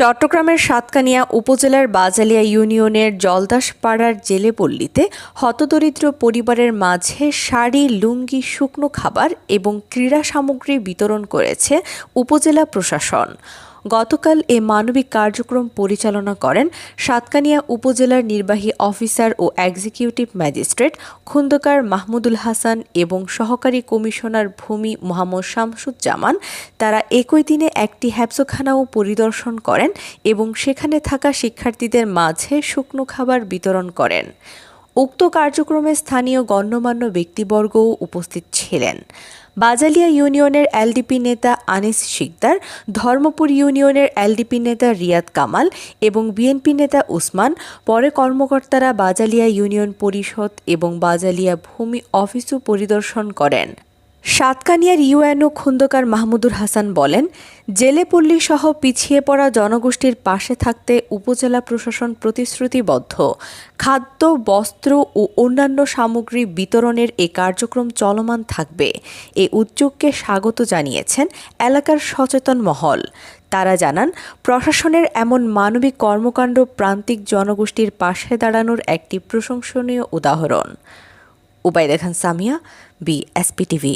চট্টগ্রামের সাতকানিয়া উপজেলার বাজালিয়া ইউনিয়নের জলদাসপাড়ার জেলেপল্লীতে হতদরিদ্র পরিবারের মাঝে শাড়ি, লুঙ্গি, শুকনো খাবার এবং ক্রীড়া সামগ্রী বিতরণ করেছে উপজেলা প্রশাসন। গতকাল এ মানবিক কার্যক্রম পরিচালনা করেন সাতকানিয়া উপজেলার নির্বাহী অফিসার ও এক্সিকিউটিভ ম্যাজিস্ট্রেট খন্দকার মাহমুদুল হাসান এবং সহকারী কমিশনার ভূমি মোহাম্মদ শামসুজ্জামান। তারা একই দিনে একটি হ্যাপসোখানাও পরিদর্শন করেন এবং সেখানে থাকা শিক্ষার্থীদের মাঝে শুকনো খাবার বিতরণ করেন। উক্ত কার্যক্রমে স্থানীয় গণ্যমান্য ব্যক্তিবর্গও উপস্থিত ছিলেন। বাজালিয়া ইউনিয়নের এলডিপি নেতা আনিস শিকদার, ধর্মপুর ইউনিয়নের এলডিপি নেতা রিয়াদ কামাল এবং বিএনপি নেতা উসমান, পরে কর্মকর্তারা বাজালিয়া ইউনিয়ন পরিষদ এবং বাজালিয়া ভূমি অফিসও পরিদর্শন করেন। সাতকানিয়ার ইউএনও খুন্দকার মাহমুদুর হাসান বলেন জেলেপল্লী সহ পিছিয়ে পড়া জনগোষ্ঠীর পাশে থাকতে উপজেলা প্রশাসন প্রতিশ্রুতিবদ্ধ। খাদ্য, বস্ত্র ও অন্যান্য সামগ্রী বিতরণের এ কার্যক্রম চলমান থাকবে। এ উদ্যোগকে স্বাগত জানিয়েছেন এলাকার সচেতন মহল। তারা জানান, প্রশাসনের এমন মানবিক কর্মকাণ্ড প্রান্তিক জনগোষ্ঠীর পাশে দাঁড়ানোর একটি প্রশংসনীয় উদাহরণ। Ubaida Khan Samia B SP TV.